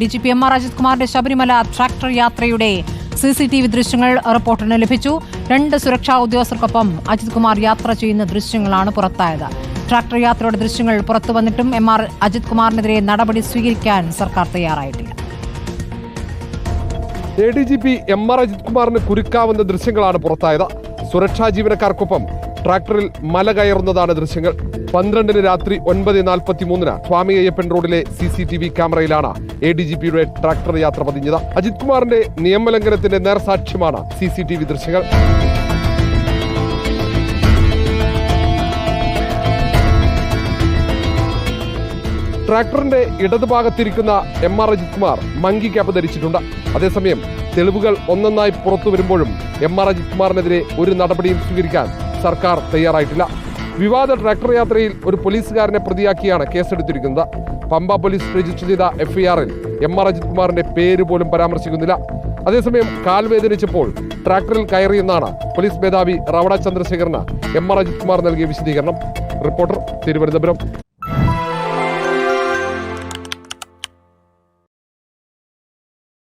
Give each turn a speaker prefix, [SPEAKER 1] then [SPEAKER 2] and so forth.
[SPEAKER 1] D G P M R Ajith കുമാറിന്റെ Sabarimala tractor യാത്രയുടെ C C T V ദൃശ്യങ്ങൾ റിപ്പോർട്ടിന് ലഭിച്ചു. രണ്ട് സുരക്ഷാ ഉദ്യോഗസ്ഥർക്കൊപ്പം അജിത് കുമാർ യാത്ര ചെയ്യുന്ന ദൃശ്യങ്ങളാണ് പുറത്തായത്. ട്രാക്ടർ യാത്രയുടെ ദൃശ്യങ്ങൾ പുറത്തു വന്നിട്ടും എം ആർ അജിത് കുമാറിനെതിരെ നടപടി സ്വീകരിക്കാൻ സർക്കാർ തയ്യാറായിട്ടില്ല.
[SPEAKER 2] A D G P M R Ajith കുമാറിന് കുരുക്കാവുന്ന ദൃശ്യങ്ങളാണ് പുറത്തായത്. സുരക്ഷാ ജീവനക്കാർക്കൊപ്പം ട്രാക്ടറിൽ മല കയറുന്നതാണ് ദൃശ്യങ്ങൾ. പന്ത്രണ്ടിന് രാത്രി ഒൻപത് നാൽപ്പത്തി മൂന്നിന് സ്വാമി അയ്യപ്പൻ റോഡിലെ സി സി ടി വി ക്യാമറയിലാണ് എ ഡി ജി പിയുടെ ട്രാക്ടർ യാത്ര പതിഞ്ഞത്. അജിത് കുമാറിന്റെ നിയമലംഘനത്തിന്റെ നേർസാക്ഷ്യമാണ് സി സി ടി വി ദൃശ്യങ്ങൾ. ട്രാക്ടറിന്റെ ഇടതുഭാഗത്തിരിക്കുന്ന M R Ajith Kumar monkey cap ധരിച്ചിട്ടുണ്ട്. അതേസമയം തെളിവുകൾ ഒന്നൊന്നായി പുറത്തു വരുമ്പോഴും എം ആർ അജിത് കുമാറിനെതിരെ ഒരു നടപടിയും സ്വീകരിക്കാൻ സർക്കാർ തയ്യാറായിട്ടില്ല. വിവാദ ട്രാക്ടർ യാത്രയിൽ ഒരു പോലീസുകാരനെ പ്രതിയാക്കിയാണ് കേസെടുത്തിരിക്കുന്നത്. പമ്പ പോലീസ് രജിസ്റ്റർ ചെയ്ത എഫ്ഐആറിൽ എം ആർ അജിത് കുമാറിന്റെ പേര് പോലും പരാമർശിക്കുന്നില്ല. അതേസമയം കാൽ വേദനിച്ചപ്പോൾ ട്രാക്ടറിൽ കയറിയെന്നാണ് പോലീസ് മേധാവി റവണ ചന്ദ്രശേഖരന് എം ആർ അജിത് കുമാർ നൽകിയ വിശദീകരണം. റിപ്പോർട്ടർ തിരുവനന്തപുരം.